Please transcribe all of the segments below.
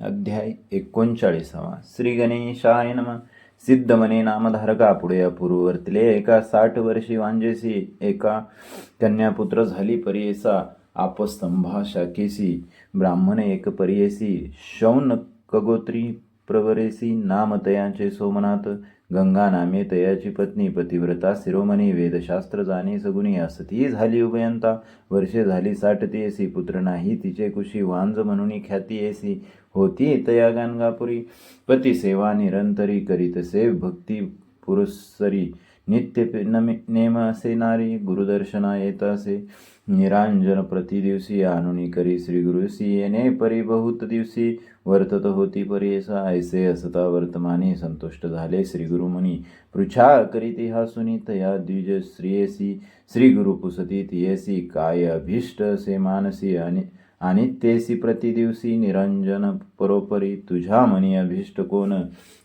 अध्याय एकोणचाळीसावा. श्री गणेशाय नम. सिद्धमने नामधारका पुढे अपूर्ववर्तले एका साठ वर्षी वांजेसी एका कन्यापुत्र झाली परियेसा आपस्तंभा शाकेसी ब्राह्मण एक परियेसी शौन कगोत्री प्रवरेसी नामतयांचे सोमनाथ गंगा नामे तयाची पत्नी पतिव्रता शिरोमणी वेदशास्त्र जाणे सगुणी असती झाली उभयंता. वर्षे झाली साठ एसी पुत्र नाही तिचे कुशी वांज म्हणून ख्याती एसी होती तया गाणगापुरी. पती सेवा निरंतरी करीतसे भक्ती पुरुसरी नित्य पे- नमे- नेम असे नारी गुरुदर्शना येत असे निरांजन प्रति दिवशी करी श्री गुरुसी येणे परी बहुत दिवशी वर्तत होती परेसा ऐसे असता वर्तमाने संतुष्ट झाले श्री गुरुमुनी पृछा करीती हा सुनी तया द्विज श्रीयसी श्री गुरु पुसती तियेसी काय अभिष्ट से मानसी आणि आणि तेसी प्रतिदिवसी निरंजन परोपरी तुझ्या मनी अभिष्ट कोण?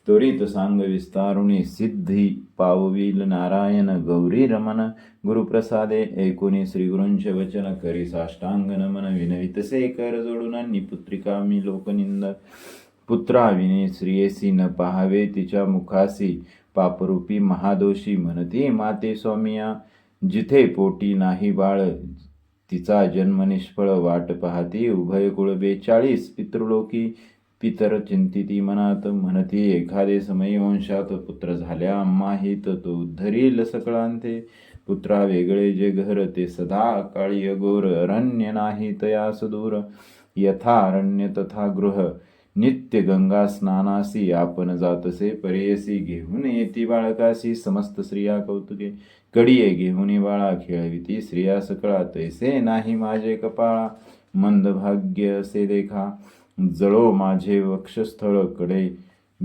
त्वरित सांग विस्तारुणी सिद्धी पाववील नारायण गौरी रमन. गुरुप्रसादे ऐकुनी श्रीगुरूंचे वचन करी साष्टांग नमन. विनवितसे कर जोडून निपुत्रिका मी लोकनिंद. पुत्राविने श्रियेसी न पाहावे तिच्या मुखासी. पापरूपी महादोषी म्हणती माते स्वामिया जिथे पोटी नाही बाळ तिचा जन्म निष्फळ वाट पाहती. उभय कुळ बेचाळीस पितृलोकी. पितर चिंतिती मनात म्हणती एखादे समयी वंशात पुत्र झाल्या आम्हाहित तो उद्धरील सकळांते. पुत्रा वेगळे जे घर ते सदा काळी गोर अरण्य नाही तया दूर. यथा अरण्य तथा गृह. नित्य गंगा स्नानासी आपण जातसे परेयसी घेऊन येती बाळकासी समस्त स्त्रिया कौतुके. कडिये घेऊन बाळा खेळविती स्त्रिया सकळा तैसे नाही माझे कपाळा. मंद भाग्य असे देखा. जळो माझे वक्षस्थळकडे.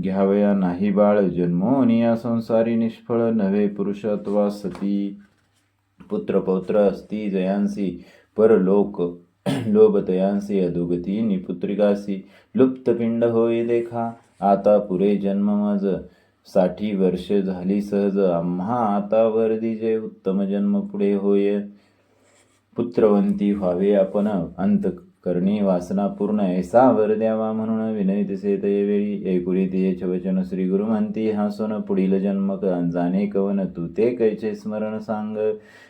घ्यावया नाही बाळ जन्मोनिया संसारी निष्फळ. नव्हे पुरुषत्वा सती. पुत्र पौत्र अस्ति जयांसी. परलोक लोभतयांसी अधोगती निपुत्रिकासी लुप्तपिंड होय देखा. आता पुरे जन्म मज. साठी वर्ष झाली सहज. आम्हा आता वर्दी जे उत्तम जन्म पुढे होय. पुत्रवंती व्हावे आपण अंत करणी वासना पूर्ण ऐसा वर द्यावा म्हणून विनयतसे ते वेळी ऐकुरी ते वचन श्री गुरु म्हणती हासून पुढील जन्म क- जाणे कवन तू? ते कैचे स्मरण सांग?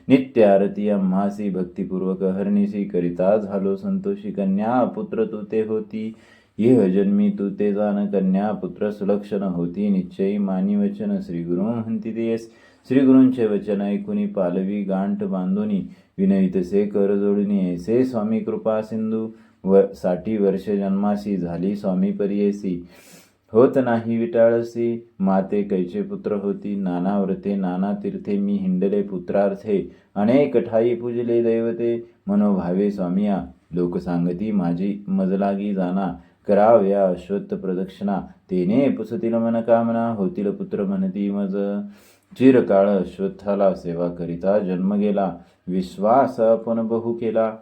नित्य आरती अम्हासी भक्तिपूर्वक हरणीसी करिता झालो संतोषी कन्या पुत्र तू ते होती. इह जन्मी तू ते जाण कन्या पुत्र सुलक्षण होती. निश्चयी मानी वचन श्री गुरु म्हणती तेस. श्री गुरूंचे वचन ऐकुनी पालवी गांठ बांधुनी. विनवितसे कर जोडणी ऐसे स्वामी कृपा सिंधू व साठी वर्ष जन्मासी झाली स्वामी परियेसी. होत नाही विटाळसी माते कैचे पुत्र होती नाना व्रते नाना तीर्थे मी हिंडले पुत्रार्थे. अनेक ठाई पूजले दैवते मनोभावे स्वामिया. लोक सांगती माझी मजलागी जाना. कराव्या अश्वत्थ प्रदक्षिणा. तेने पुसतील मनकामना होतील पुत्र म्हणती मज. चिरकाळ अश्वत्थाला सेवा करिता जन्म गेला. विश्वास आपण बहु केला.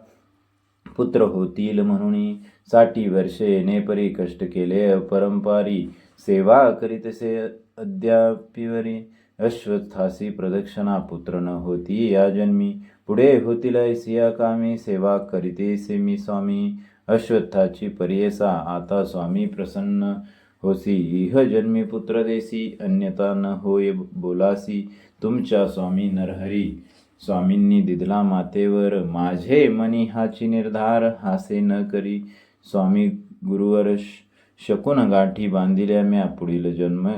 पुत्र होतील म्हणून साठी वर्षे येणेपरी कष्ट केले. अपरंपारी सेवा करीतसे अद्यापिवरी अश्वत्थासी प्रदक्षिणा पुत्र न होती. या जन्मी पुढे होतील ऐसिया कामी सेवा करीतेसे मी स्वामी. अश्वत्थाची परियसा आता स्वामी प्रसन्न होसी. इह जन्मी पुत्र देसी अन्यता न होय बोलासी. तुमच्या स्वामी नरहरी. स्वामींनी दिदला मातेवर माझे मनी हाची निर्धार हासे न करी. स्वामी गुरुवर श- शकून गाठी बांधिल्या म्या पुढील जन्म.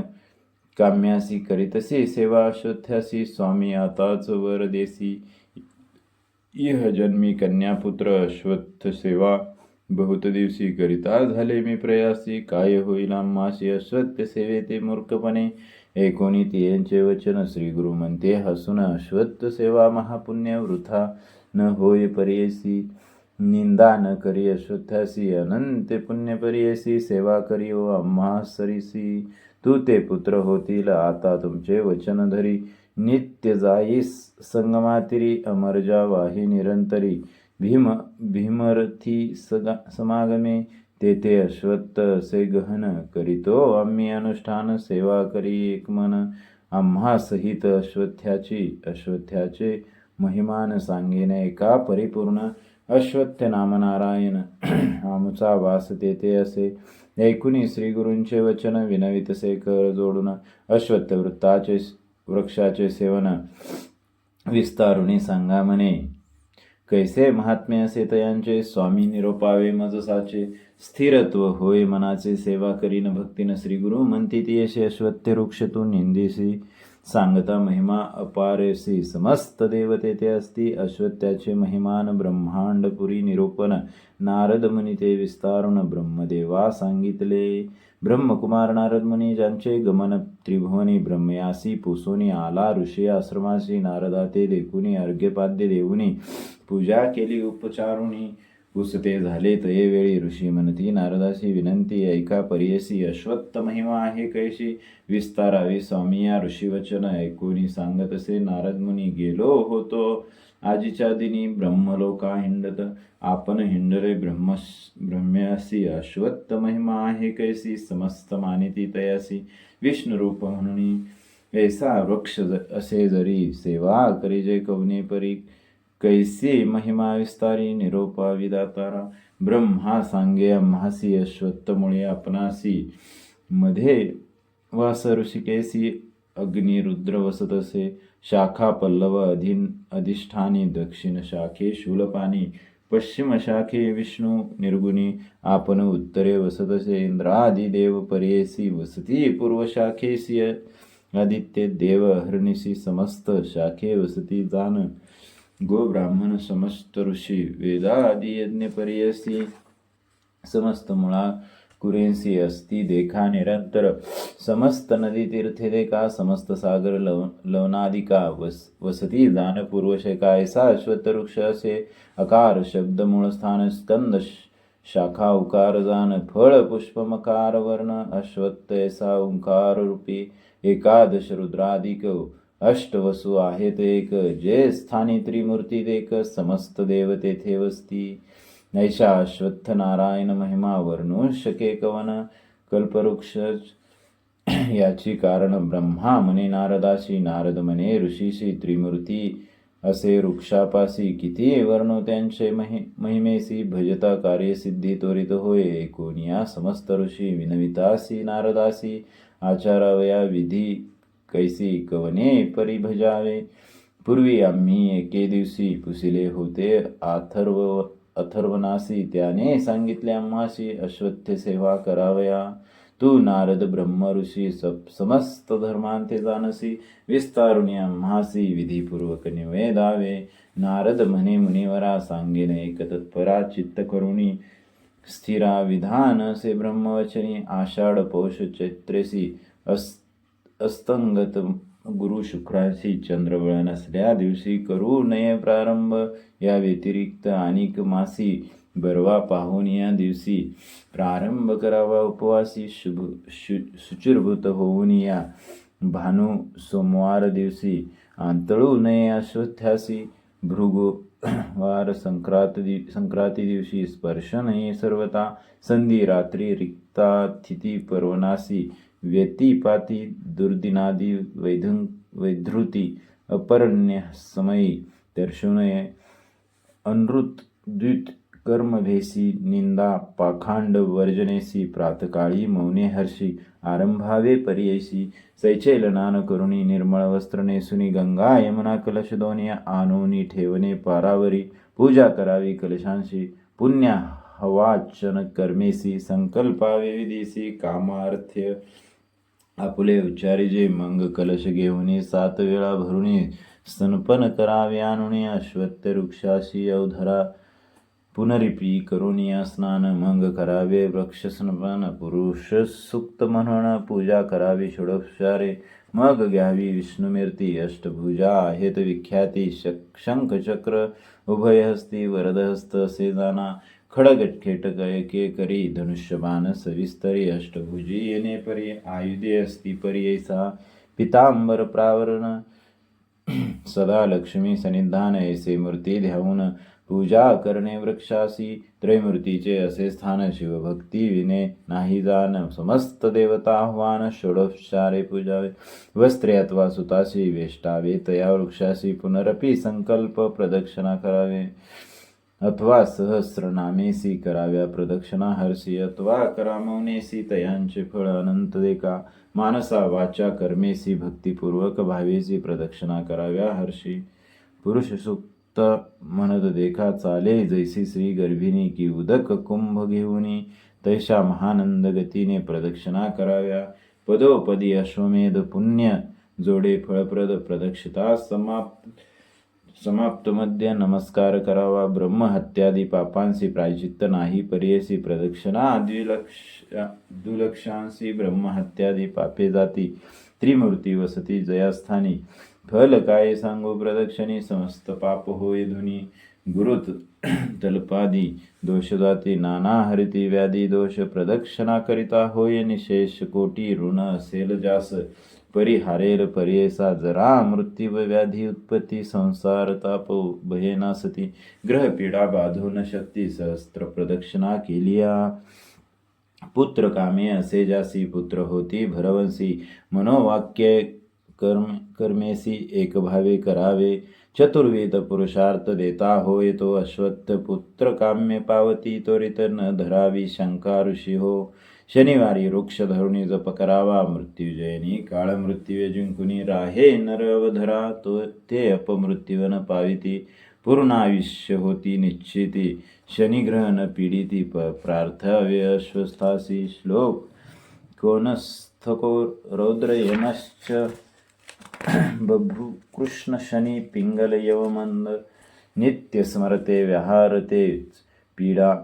काम्यासी करीतसे सेवा अश्वत्थ्यासी स्वामी आताच वर देसी. इह जन्मी कन्यापुत्र अश्वत्थ सेवा. बहुत दिवशी करिता झाले मी प्रयासी काय होईल आम्हाशी अश्वत्थ सेवे ते मूर्खपणे. एकोणीती यांचे वचन श्री गुरु म्हणते हसून अश्वत्थ सेवा महापुण्य वृथा न होय परियसी निंदा न करी अश्वत्थासी अनंत पुण्य परियसी सेवा करी ओ आम्हा सरीसी तू ते पुत्र होतील आता तुमचे वचन धरी नित्य जाईस संगमातिरी अमरजा वाही निरंतरी भीम भीमरथी सगा समागमे तेथे अश्वत्थ असे गहन करीतो. आम्ही अनुष्ठान सेवा करी एक मन. आम्हा सहित अश्वत्थ्याची अश्वत्थ्याचे महिमान सांगेन एका परिपूर्ण अश्वत्थ नामनारायण. आमचा वास तेथे असे. ऐकुनी श्रीगुरूंचे वचन विनवितसे कर जोडून अश्वत्थ वृत्ताचे वृक्षाचे सेवन. विस्तारुणी सांगा म्हणे कैसे महात्मे असे तयांचे स्वामी निरोपावे मजसाचे स्थिरत्व होय मनाचे सेवा करीन भक्तीन श्री गुरु म्हणती ती असे अश्वत्य वृक्ष तू निंदिसी. सांगता महिमा अपारेसी समस्त देवते ते असती अश्वत्याचे महिमान ब्रह्मांडपुरी निरूपण नारद मुनी ते विस्तारुण ब्रह्मदेवा सांगितले. ब्रह्मकुमार नारद मुनी ज्यांचे गमन त्रिभुवनी ब्रह्मयासी पुसोनी आला ऋषी आश्रमासी नारदा ते देखुनी अर्घ्यपाद्य देऊनी पूजा केली उपचारुणी पुसते झाले तये वेळी ऋषी म्हणती नारदाशी विनंती ऐका परियसी अश्वत्थ महिमा आहे कैशी विस्तारावी स्वामी या ऋषीवचन ऐकूनी सांगत असे नारद मुनी गेलो होतो. आजीच्या दिनी ब्रह्मलोका हिंडत आपण हिंडले ब्रह्म ब्रह्म्यासी अश्वत्थ महिमा आहे कैसी समस्त मानिती तयासी विष्णुरूप म्हणून ऐसा वृक्ष ज- असे जरी सेवा करी कवने परी कैसी महिमा विस्तारी निरोपा विदातारा ब्रह्मा सांगे महासी अश्वत्त मुळे आपणासी मध्ये वास ऋषिकेसी अग्नी रुद्र वसत असे शाखा पल्लव अधीन अधिष्ठानी दक्षिण शाखे शूलपाणी पश्चिम शाखे विष्णू निर्गुणी आपण उत्तरे वसत असे इंद्रादी देव वसती पूर्व शाखेसी आदित्य देव हरणिसी समस्त शाखे वसती जान गो ब्राह्मण समस्त ऋषी वेदादी यज्ञ पर्यसी समस्त मुळा कुरेंसी अस्ति देखा निरंतर। समस्त नदी तीर्थे देखा समस्त सागर लव लवनादिका। वस वसती दानपूर्वशेका ऐसा अश्वत्थ वृक्ष असे अकार शब्द मूळ स्थान स्कंद श- शाखा उकार जान फळ पुष्प मकार वर्ण अश्वत्थ ऐसा ओंकार रूपी एकादश रुद्रादिक अष्टवसु आहेत एक। जे स्थानी त्रिमूर्ती देख समस्त देव तेथे वसती। नैषा अश्वत्थ नारायण महिमा वर्णू शके कवन कल्पवृक्ष याची कारण ब्रह्मा म्हणे नारदाशी नारद म्हणे ऋषीशी त्रिमूर्ती असे वृक्षापासी. किती वर्णो त्यांचे महि महिमेसी भजता कार्यसिद्धी त्वरित होय. एकोनिया समस्त ऋषी विनवितासी नारदासी आचारावया विधी कैसी कवने परिभजावे. पूर्वी आम्ही एके दिवशी पुसिले होते आथर्व अथर्वनासी त्याने सांगितले अम्माशी अश्वत्थ सेवा करावया. तू नारद ब्रह्म ऋषी सप समस्त धर्मांते जानसी विस्तारुणी आम्हासी विधीपूर्वक निवेदावे. नारद म्हणे मुनिवरा सांगेन एक तत्परा चित्त करुणी. स्थिरा विधान से ब्रह्मवचनी आषाढ पौष चैत्रेसी अस अस्तंगत गुरु शुक्राशी चंद्रबळ नसल्या दिवशी करू नये प्रारंभ. या व्यतिरिक्त आणिक मासी बरवा पाहून या दिवशी प्रारंभ करावा. उपवासी शुभ शु शुचिर्भूत होऊन या. भानू सोमवार दिवशी आंतळू नये अश्वथ्यासी भृगु वार संक्रांत दि संक्रांती दिवशी स्पर्श नये सर्वता संधी रात्री रिक्ता थिती पर्वनासी. व्यतिपाती दुर्दिनादी वैधं वैधृती अपरण्य समयी दर्शनये अनृत द्वित कर्मभेसी निंदा पाखांड वर्जनेसी प्रातकाळी मौने हर्षी आरंभावे पर्यसी सैचैल नान करुणी निर्मळ वस्त्र नेसुनी गंगा यमुना कलश दोन्या आनोनी ठेवणे पारावरी पूजा करावी कलशांशी पुण्या हवाचन कर्मेसी संकल्पावे विधीसी कामार्थ्य आपुले उच्चारिजे मंग कलश घेऊन सात वेळा भरून स्तनपन करावे आणून अश्वत्थ वृक्षाशी अवधरा पुनरिपी करुनिया स्नान मंग करावे. वृक्ष स्नपन पुरुष सुक्त म्हणून पूजा करावी. षोडोपचारे मग घ्यावी. विष्णुमूर्ती अष्टभुजा आहेत विख्याती शक शंख चक्र उभयहस्ती वरदहस्त असे जाना खडग खेटक एके करी धनुष्यबाण सविस्तरी अष्टभुजी येणे परी, आयुधे असती परी ऐसा। पितांबर प्रावरण, सदा लक्ष्मी सनिधान ऐसे मूर्ती ध्यावून पूजा करणे वृक्षासी, त्रैमूर्तीचे असे स्थान शिवभक्ती विने नाही जाण। समस्त देवता आह्वान षोडोपचारे पूजावे, वस्त्रे अथवा सुताशी वेष्टावे, तया वृक्षाशी पुनरपी संकल्प प्रदक्षिणा करावे। अथवा सहस्रनामेसी कराव्या प्रदक्षिणा हर्षी अथवा करामवनेसी तयांचे फळ अनंत देका मानसा वाचा कर्मेसी भक्तिपूर्वक भावेसी प्रदक्षिणा कराव्या हर्षी पुरुष सुक्त म्हणत देखा चाले जैसी श्री गर्भिणी की उदक कुंभ घेऊनी. तैशा महानंद गतीने प्रदक्षिणा कराव्या. पदोपदी अश्वमेध पुण्य जोडे फळप्रद प्रदक्षिता समाप्त. समाप्त मध्य नमस्कार करावा. ब्रह्महत्यादी पापांसी प्रायचित्त नाही पर्यसी प्रदक्षिणा द्विलक्ष दुलक्षांसी ब्रह्महत्यादी पापे जाती. त्रिमूर्ती वसती जयास्थानी. फल काय सांगू प्रदक्षिणी? समस्त पाप होय धुनी. गुरुत तल्पादी. दोष जाती नाना हरिती व्याधी दोष. प्रदक्षिणा करिता होय निशेष कोटी. ऋण असेल जास. परिहारेल पर्येसा जरा मृत्यू व्याधी उत्पत्ती संसार ताप भयना सती। ग्रहपीडा बाधू न शक्ती सहस्त्र प्रदक्षिणा केलिया। पुत्र कामे असे जासी पुत्र होती भरवंसी। मनोवाक्य कर्म कर्मेसी एकभावे करावे। चतुर्वेद पुरुषार्थ देता होय तो अश्वत्थ। पुत्र काम्य पावती त्वरित न धरावी शंका ऋषी हो शनिवारी वृक्ष धरुणी जप करावा मृत्युजयनी काळ जिंकुनी राहे नरवधरा तो ते अपमृत्युवन पाविती पूर्ण आयुष्य होती निश्चिती शनिग्रहण पीडिती प प्रार्थव्य अश्वस्थासी श्लोक कोनस्थको रौद्र यमश्च बभ्रू कृष्ण शनी पिंगल यवमंद नित्य स्मरते व्याहारते पीडा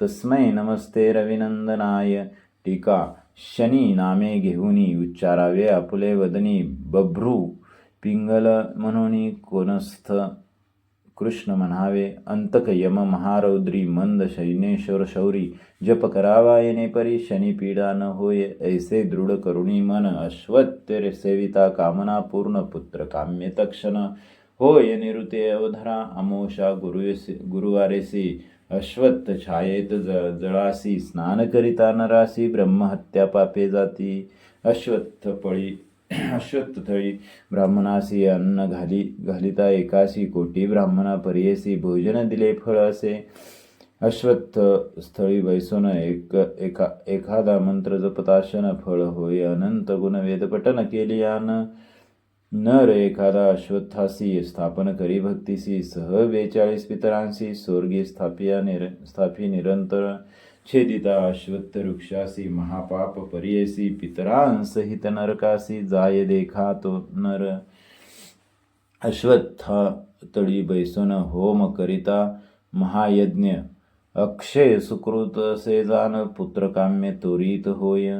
तस्मै नमस्ते रविनंदनाय। टीका शनी नामे घेऊनी उच्चारावे आपुले वदनी बभ्रू पिंगल म्हणून कोनस्थ कृष्ण म्हणावे अंतक यम महारौद्री मंद शैनेश्वर शौरी जप करावा येणे परी शनी पीडा न होय ऐसे दृढ करुणी मन अश्वत्य सेविता कामना पूर्ण पुत्र काम्य तक्षण होय निरुते अवधरा अमोषा गुरुयसी गुरुवारेसी अश्वत्थ छायेत ज जळासी स्नान करिता नरासी ब्रह्महत्या पापे जाती. अश्वत्थ पळी अश्वत्थ थळी ब्राह्मणासी अन्न घाली घालिता एकाशी कोटी ब्राह्मणा पर्येसी भोजन दिले फळ असे. अश्वत्थ स्थळी बैसून एक एका एखादा मंत्र जपताशन फळ होय अनंत गुण वेदपठन आन. नर एखादा अश्वत्थासी स्थापन करी भक्तीसी सह बेचाळीस पितरांसी स्वर्गी स्थापिया निर स्थापी निरंतर छेदिता अश्वत्थ वृक्षासी महापाप पर्येसी पितरांसहित नरकासी जाय देखा तो नर। अश्वत्था तळी बैसन होम करिता महायज्ञ अक्षय सुकृत असे जान पुत्रकाम्य त्वरित होय।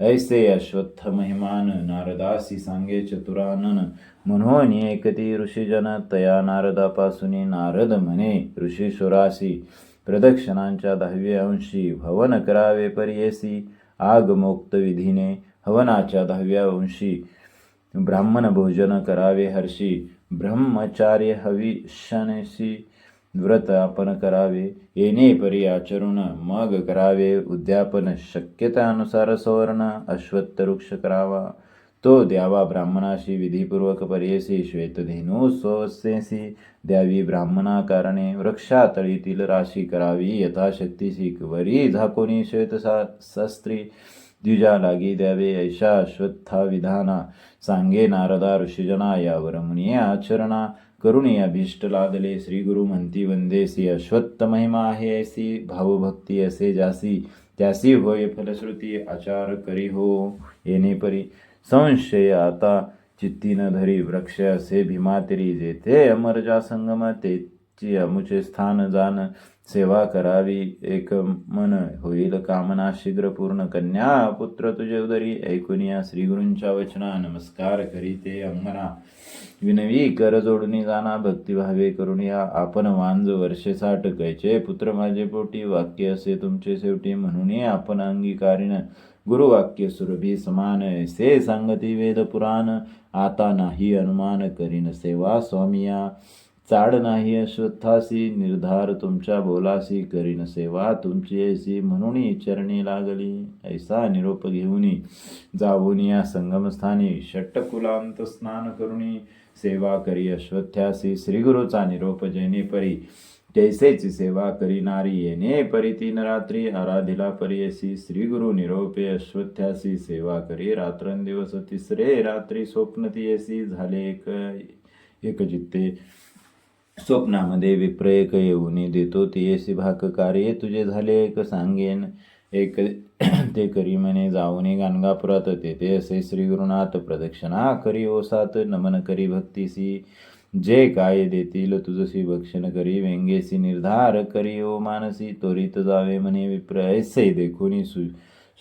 ऐसे अश्वत्थ महिमान नारदासी सांगे चतुरानन म्हणून एकती ऋषीजन तया नारदापासून नारद म्हणे ऋषीश्वरासी प्रदक्षिणांच्या दहाव्या अंशी हवन करावे पर्येसी आगमोक्त विधीने हवनाच्या दहाव्या अंशी ब्राह्मण भोजन करावे हर्षी ब्रह्मचार्य हविष्यानेशी व्रत आपण करावे येणे परी आचरण मग करावे. उद्यापन शक्यतानुसार सवर्ण अश्वत्थ वृक्ष करावा. तो द्यावा ब्राह्मणाशी विधीपूर्वक पर्येसी श्वेतधेनू स्वस्येसी द्यावी ब्राह्मणा कारणे वृक्षातळीतील राशी करावी. यथाशक्तीशी वरी झाकोनी श्वेत शास्त्री. द्विजा लागी द्यावे ऐशा अश्वत्था विधाना सांगे नारदा ऋषिजना यावर मुनिये आचरणा. करुणी अभीष्ट लादले श्री गुरु म्हणती वंदेसी अश्वत्थ महिमा आहे ऐसी भावभक्ती असे जासी त्यासी होय फलश्रुती आचार करी हो येणे परी. संशय आता चित्ती न धरी वृक्ष असे भीमातिरी जेथे अमरजा संगम ची अमुचे स्थान जान सेवा करावी एक मन होईल कामना शीघ्र पूर्ण कन्या पुत्र तुझे उदरी ऐकुनिया श्रीगुरूंच्या वचना नमस्कार करीते अंगना विनवी कर जोडणी जाना भक्तिभावे या. आपण वांज वर्षे साठ कैचे पुत्र माझे पोटी वाक्य असे तुमचे शेवटी म्हणून आपण अंगीकारीन गुरुवाक्य सुरभी समान ऐसे सांगती वेद पुराण. आता नाही अनुमान करीन सेवा स्वामिया चाड नाही अश्वत्थासी निर्धार तुमच्या बोलासी करीन सेवा तुमची ऐसी म्हणून चरणी लागली. ऐसा निरोप घेऊनी जाऊन या संगमस्थानी षट्टकुलांत स्नान करुणी सेवा करी अश्वत्थ्यासी श्रीगुरूचा निरोप जैने परी. कैसेची सेवा करीनारी येणे परी तीन रात्री आराधिला परियसी श्री गुरु निरोपे अश्वत्थ्यासी सेवा करी रात्रंदिवस तिसरे रात्री स्वप्न येसी झाले एक एक चित्ते स्वप्नामध्ये विप्रयक येऊन देतो तियसी भाक कार्य तुझे झाले एक सांगेन. एक ते करी म्हणे जाऊने गाणगापुरात. तेथे असे श्री गुरुनाथ प्रदक्षिणा करी ओसात नमन करी भक्तीसी. जे काय देतील तुझसी भक्षण करी व्यंगेसी निर्धार करी ओ मानसी. त्वरित जावे म्हणे विप्र ऐसे देखुनी सु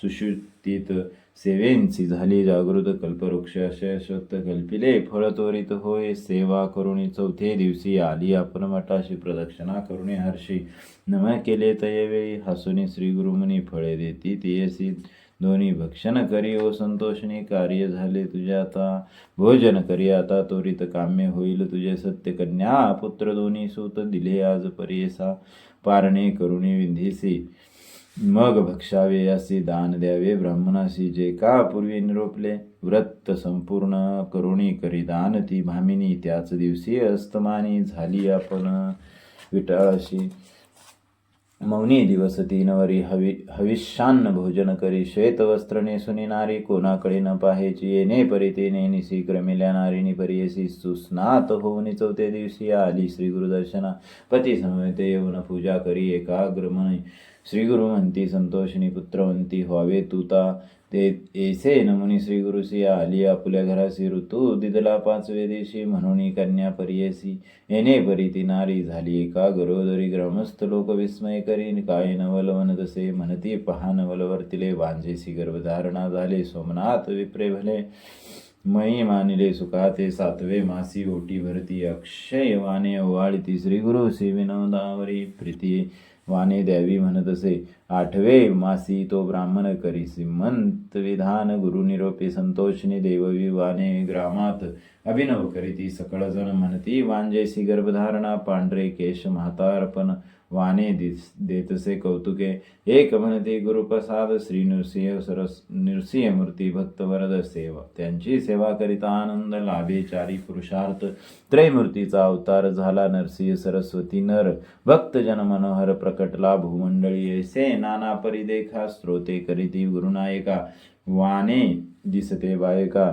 सुशुतीत सेवेंची झाली जागृत कल्पवृक्ष असे कल्पिले फळ त्वरित होय सेवा करुणी चौथे दिवशी आली आपण मठाशी प्रदक्षिणा करुणी हर्षी. नम केले तयवेळी हसुनी श्री गुरुमुनी फळे देती तियसी. दोन्ही भक्षण करी ओ संतोषणी कार्य झाले तुझे आता. भोजन करी आता त्वरित काम्य होईल तुझे सत्य कन्या पुत्र दोन्ही सूत दिले आज परियसा. पारणे करुणी विंधीसी. मग भक्षावे असे दान द्यावे ब्राह्मणाशी जे का पूर्वी निरोपले? व्रत संपूर्ण करुणी करी दान ती भामिनी त्याच दिवशी अस्तमानी झाली आपण विटाळाशी मौनी दिवस तीनवरी हवी हविष्यान्न भोजन करी. श्वेत वस्त्र नेसुनी नारी कोणाकडे न पाहायची. येणे परी तेने निशी क्रमिल्या नारीनी परियसी सुस्नात होऊन चौथ्या दिवशी आली श्री गुरुदर्शना. पती समवेते येऊन पूजा करी एकाग्र मनी श्री गुरु म्हणती संतोषिनी पुत्रवंती व्हावे तुता ते एसे नमुनी श्री गुरुसी आली आपुल्या घरासी ऋतू दिदला पाचवे देशी म्हणून कन्या परियसी येणे परी ती नारी झाली एका गरोदरी ग्रामस्थ लोक विस्मय करीन काय नवलवन तसे म्हणती पहा नवलवर्तिले वांझेसी गर्भधारणा झाले सोमनाथ विप्रे भले मयी मानिले सुखाते सातवे मासी ओटी भरती अक्षय वाने ओवाळती श्रीगुरु श्री विनोदावरी प्रीती वाणे द्यावी म्हणत असे. आठवे मासी तो ब्राह्मण करी सिमंत विधान गुरु निरोपी संतोषनी देववी वाने ग्रामात अभिनव करीती सकळ जण म्हणती. वांजेसी गर्भधारणा पांढरे केश म्हातारपण वाने दिस देतसे कौतुके. एक म्हणते गुरुप्रसाद श्री नृसिंह सरस नृसिंह मूर्ती भक्तवरद सेवा. त्यांची सेवा करिता आनंद लाभे चारी पुरुषार्थ. त्रैमूर्तीचा अवतार झाला नरसिंह सरस्वती नर. भक्तजन मनोहर प्रकटला भूमंडळी ऐसे नाना परिदेखा स्त्रोते करीती गुरुनायका वाने दिसते बायका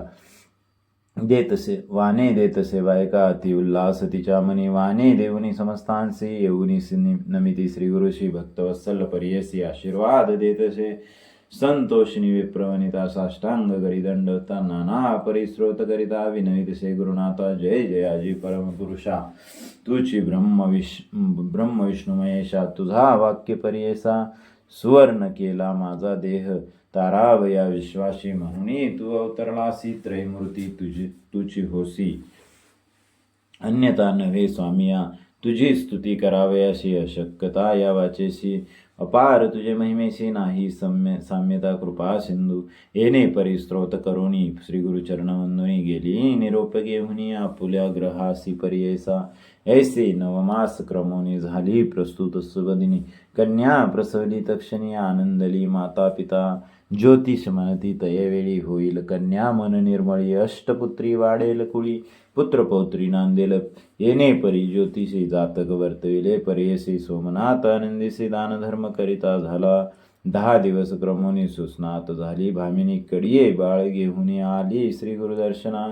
देतसे वाने देतसे बायका अति उल्हास तिच्या मनी वाने देवनी समस्तांसी येऊनी नमिती श्री गुरुशी भक्तवत्सल परियसी आशीर्वाद देतसे। संतोषिनी विप्रवनिता साष्टांग गरिदंडता नाना परिस्रोत करिता विनवितसे गुरुनाथा जय जयाजी परमपुरुषा तुची ब्रह्म विश ब्रह्म विष्णू महेशा तुझा वाक्य परियसा। सुवर्ण केला माझा देह. तारावया विश्वासी म्हणून तू अवतरलासी त्रैमूर्ती तुझी तुझी होसी. अन्यथा नव्हे स्वामिया तुझी स्तुती करावयाशी अशक्यता या वाचेशी. अपार तुझे महिमेशी नाही सम्य साम्यता कृपा सिंधू. येणे परिस्त्रोत करुणी श्री गुरुचरणवंदुनी गेली. निरोप घेऊनी आपुल्या ग्रहासी परियसा ऐसे नवमास क्रमोनी झाली प्रस्तुत सुबदिनी कन्या प्रसवली तक्षणी आनंदली माता पिता ज्योतिष म्हणती तयवेळी होईल। कन्या मन निर्मळी अष्टपुत्री वाढेल कुळी। पुत्रपौत्री नांदेल येणे परी ज्योतिषी जातक वर्तविले परेयसी सोमनाथ आनंदीसी दानधर्म करिता झाला। दहा दिवस क्रमोनी सुस्नात झाली। भामिनी कडिये बाळ घेऊन आली। श्री गुरुदर्शना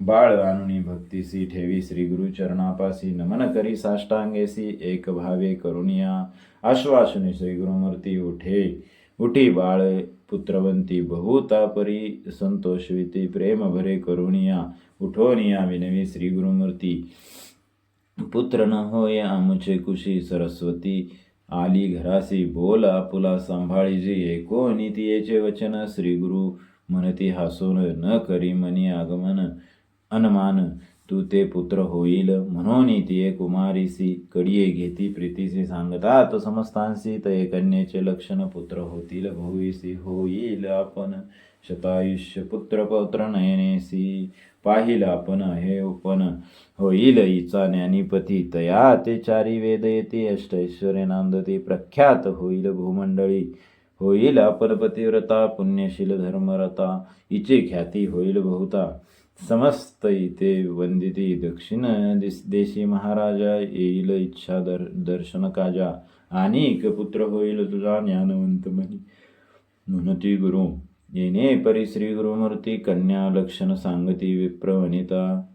बाळ आणुनी भक्तीसी ठेवी श्री गुरु चरणापासी नमन करी साष्टांगेसी एक भावे करुणिया. आश्वासने श्री गुरुमूर्ती उठे. उठी बाळ पुत्रवंती बहुता परी संतोषविती प्रेम भरे करुणिया उठोनिया विनवी श्री गुरुमूर्ती. पुत्र न होय आमुचे कुशी सरस्वती. आली घरासी बोल आपुला सांभाळीजी एको नीतियेचे वचन श्री गुरु. म्हणती हसून न करी मनी आगमन. अनमान तू ते पुत्र होईल म्हणून ते कुमारीसी कडिये घेती प्रीतीसी सांगतात समस्तांसी तये कन्येचे लक्षण पुत्र होतील भविसी होईल आपण शतायुष्य पुत्र पौत्र नयनेसी पाहिल आपण हे उपन होईल इचा ज्ञानीपती तया ते चारी वेद येते अष्टैश्वर्य नांदती प्रख्यात होईल भूमंडळी होईल आपण पतिव्रता पुण्यशील धर्मरता इचे ख्याती होईल बहुता समस्त इथे वंदिती दक्षिण दिस देशी महाराजा येईल इच्छा दर दर्शन काजा. आणि एक पुत्र होईल तुझा ज्ञानवंत म्हणी म्हणती गुरु येणे परी श्री गुरुमूर्ती कन्या लक्षण सांगती विप्रवनिता.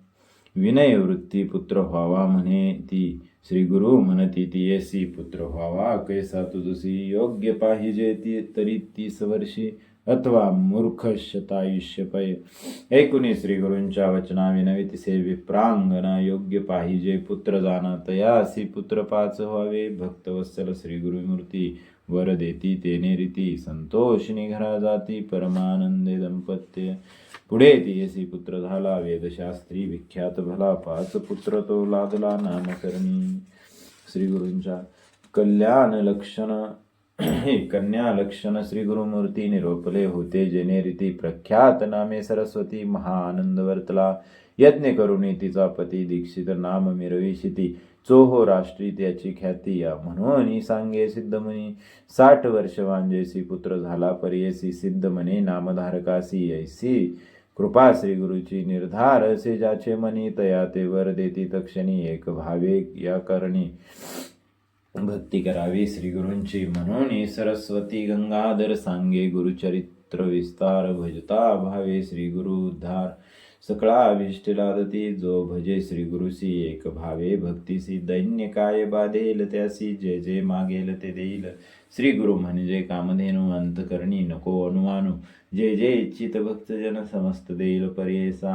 विनय वृत्ती पुत्र व्हावा म्हणे ती. श्री गुरु म्हणती ती येसी पुत्र व्हावा कैसा तुझसी योग्य पाहिजे ती तरी तीस वर्षी. अथवा मूर्ख शतायुष्य पय ऐकुनी श्री गुरूंच्या वचना विनवित तिसे विप्रांगणा योग्य पाहिजे पुत्र जाना तयासी पुत्र पाच व्हावे। भक्तवत्सल श्री गुरुमूर्ती वर देती तेने रीती। संतोषिनी घरा जाती परमानंदे दंपत्य। पुढे तियसी पुत्र झाला वेदशास्त्री विख्यात भला पाच पुत्र तो लादला नामकरणी। श्री गुरूंच्या कल्याण लक्षण हे कन्या लक्षण श्री गुरुमूर्ती निरोपले होते जेने रीती प्रख्यात नामे सरस्वती महाआनंद वर्तला यज्ञ करुणी तिचा पती दीक्षित नाम मिरविशिती चोहो राष्ट्री त्याची ख्याती या म्हणून सांगे सिद्धमुनी. साठ वर्ष वांजेसी पुत्र झाला पर्यसी सिद्ध म्हणे नामधारकासी ऐसी. कृपा श्री गुरुची निर्धार असे ज्याचे मनी तया ते वर देती तक्षणी एक भावे या करणी. भक्ती करावी श्रीगुरूंची म्हणून सरस्वती गंगाधर सांगे गुरुचरित्र विस्तार भजता भावे श्री गुरु उद्धार सकळा अभिष्ट लादती जो भजे श्रीगुरुसी एक भावे भक्तीसी दैन्य काय बाधेल त्यासी जे जे मागेल ते देईल. श्री गुरु म्हणजे कामधेनु अंतकरणी नको अनुमानु जे जे इच्छित भक्तजन समस्त देईल पर्येसा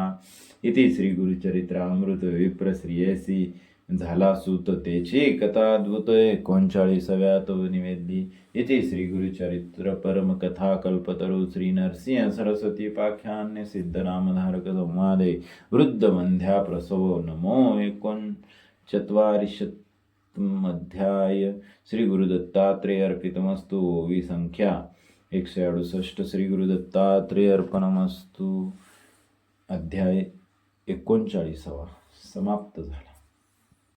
इति श्रीगुरुचरित्रामृत विप्र श्रियसी झाला सुत तेची कथा अद्भुत एकोणचाळीसाव्या तो निवेदी इति श्री गुरुचरित्र परम कथा कल्पतरू श्री नरसिंह सरस्वती पाख्यान्य सिद्ध नामधारक संवादे. वृद्ध मंध्या प्रसवो नमो एकोण चत्वारिशत्मध्याय श्री गुरुदत्तात्रेय अर्पितमस्तु. ओवी संख्या एकशे अडुसष्ट. श्री गुरुदत्तात्रेय अर्पणमस्तु. अध्याय एकोणचाळीसावा. समाप्त झाला.